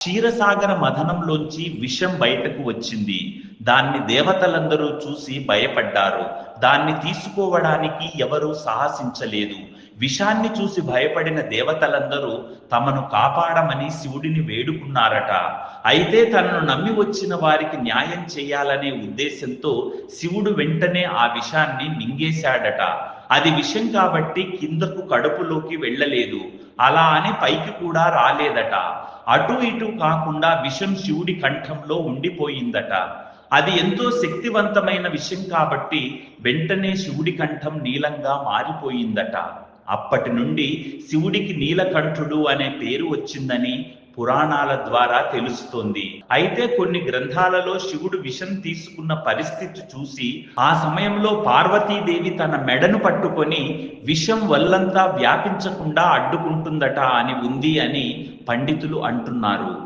క్షీరసాగర మథనంలోంచి విషం బయటకు వచ్చింది. దాన్ని దేవతలందరూ చూసి భయపడ్డారు. దాన్ని తీసుకోవడానికి ఎవరూ సాహసించలేదు. విషాన్ని చూసి భయపడిన దేవతలందరూ తమను కాపాడమని శివుడిని వేడుకున్నారట. అయితే తనను నమ్మి వచ్చిన వారికి న్యాయం చేయాలనే ఉద్దేశంతో శివుడు వెంటనే ఆ విషాన్ని మింగేశాడట అది విషం కాబట్టి కిందకు కడుపులోకి వెళ్ళలేదు. అలా అని పైకి కూడా రాలేదట. అటు ఇటు కాకుండా విషం శివుడి కంఠంలో ఉండిపోయిందట. అది ఎంతో శక్తివంతమైన విషయం కాబట్టి వెంటనే శివుడి కంఠం నీలంగా మారిపోయిందట. అప్పటి నుండి శివుడికి నీలకంఠుడు అనే పేరు వచ్చిందని పురాణాల ద్వారా తెలుస్తోంది. అయితే కొన్ని గ్రంథాలలో శివుడు విషం తీసుకున్న పరిస్థితి చూసి ఆ సమయంలో పార్వతీదేవి తన మెడను పట్టుకొని విషం వల్లంతా వ్యాపించకుండా అడ్డుకుంటుందట అని ఉంది అని పండితులు అంటున్నారు.